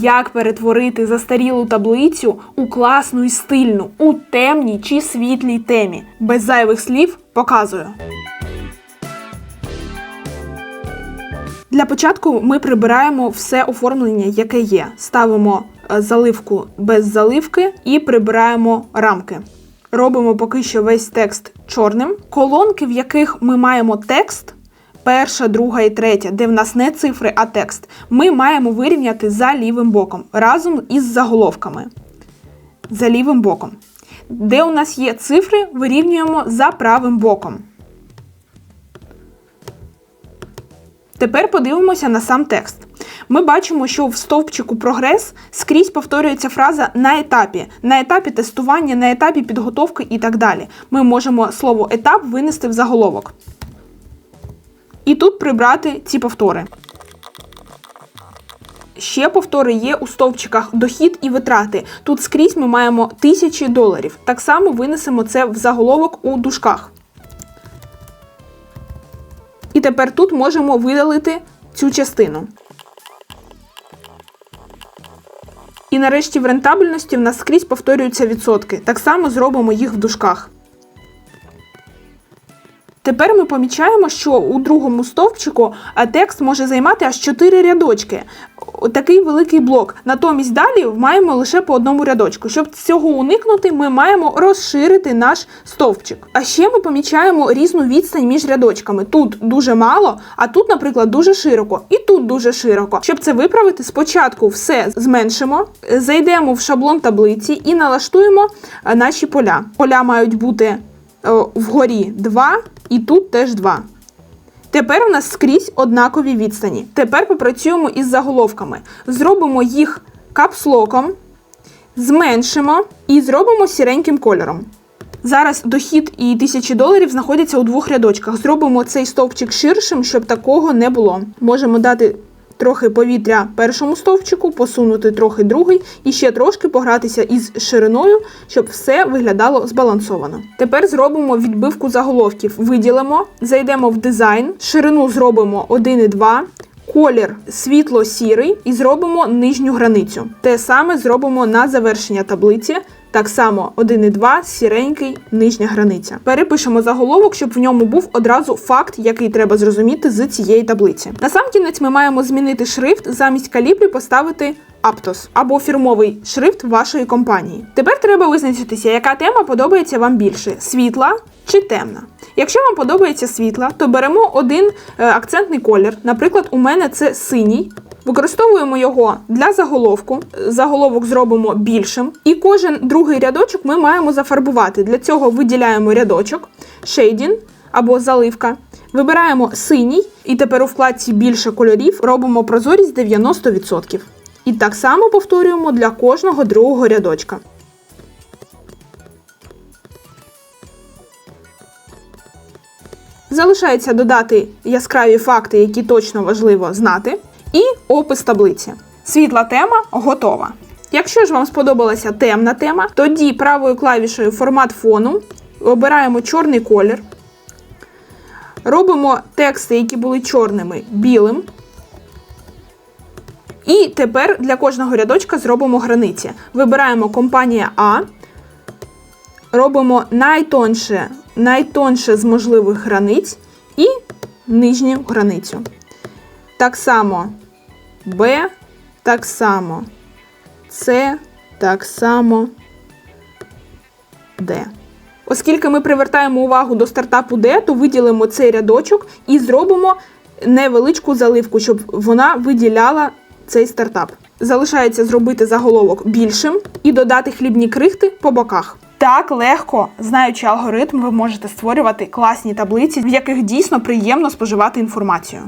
Як перетворити застарілу таблицю у класну і стильну, у темній чи світлій темі? Без зайвих слів показую. Для початку ми прибираємо все оформлення, яке є. Ставимо е, заливку без заливки і прибираємо рамки. Робимо поки що весь текст чорним. Колонки, в яких ми маємо текст, перша, друга і третя, де в нас не цифри, а текст, ми маємо вирівняти за лівим боком разом із заголовками. За лівим боком. Де у нас є цифри, вирівнюємо за правим боком. Тепер подивимося на сам текст. Ми бачимо, що в стовпчику прогрес скрізь повторюється фраза на етапі, на етапі тестування, на етапі підготовки і так далі. Ми можемо слово етап винести в заголовок. І тут прибрати ці повтори. Ще повтори є у стовпчиках дохід і витрати. Тут скрізь ми маємо тисячі доларів. Так само винесемо це в заголовок у дужках. І тепер тут можемо видалити цю частину. І нарешті в рентабельності в нас скрізь повторюються відсотки. Так само зробимо їх в дужках. Тепер ми помічаємо, що у другому стовпчику текст може займати аж 4 рядочки. Такий великий блок. Натомість далі маємо лише по одному рядочку. Щоб цього уникнути, ми маємо розширити наш стовпчик. А ще ми помічаємо різну відстань між рядочками. Тут дуже мало, а тут, наприклад, дуже широко, і тут дуже широко. Щоб це виправити, спочатку все зменшимо, зайдемо в шаблон таблиці і налаштуємо е, наші поля. Поля мають бути е, вгорі 2 і тут теж 2. Тепер у нас скрізь однакові відстані. Тепер попрацюємо із заголовками. Зробимо їх капслоком, зменшимо і зробимо сіреньким кольором. Зараз дохід і 1000 доларів знаходяться у двох рядочках. Зробимо цей стовпчик ширшим, щоб такого не було. Можемо дати трохи повітря першому стовпчику, посунути трохи другий і ще трошки погратися із шириною, щоб все виглядало збалансовано. Тепер зробимо відбивку заголовків. Виділимо, зайдемо в дизайн, ширину зробимо 1,2. Колір світло-сірий і зробимо нижню границю. Те саме зробимо на завершення таблиці. Так само 1,2, сіренький, нижня границя. Перепишемо заголовок, щоб в ньому був одразу факт, який треба зрозуміти з цієї таблиці. На сам кінець ми маємо змінити шрифт, замість калібрі поставити Aptos або фірмовий шрифт вашої компанії. Тепер треба визначитися, яка тема подобається вам більше: світла чи темна. Якщо вам подобається світла, то беремо один е, акцентний колір. Наприклад, у мене це синій. Використовуємо його для заголовку. Заголовок зробимо більшим. І кожен другий рядочок ми маємо зафарбувати. Для цього виділяємо рядочок, шейдін або заливка. Вибираємо синій, і тепер у вкладці більше кольорів робимо прозорість 90%. І так само повторюємо для кожного другого рядочка. Залишається додати яскраві факти, які точно важливо знати, і опис таблиці. Світла тема готова. Якщо ж вам сподобалася темна тема, тоді правою клавішею формат фону обираємо чорний колір, робимо тексти, які були чорними, білим. І тепер для кожного рядочка зробимо границі. Вибираємо компанія А, робимо найтонше, найтонше з можливих границь і нижню границю. Так само Б, так само С, так само Д. Оскільки ми привертаємо увагу до стартапу Д, то виділимо цей рядочок і зробимо невеличку заливку, щоб вона виділяла цей стартап. Залишається зробити заголовок більшим і додати хлібні крихти по боках. Так легко, знаючи алгоритм, ви можете створювати класні таблиці, в яких дійсно приємно споживати інформацію.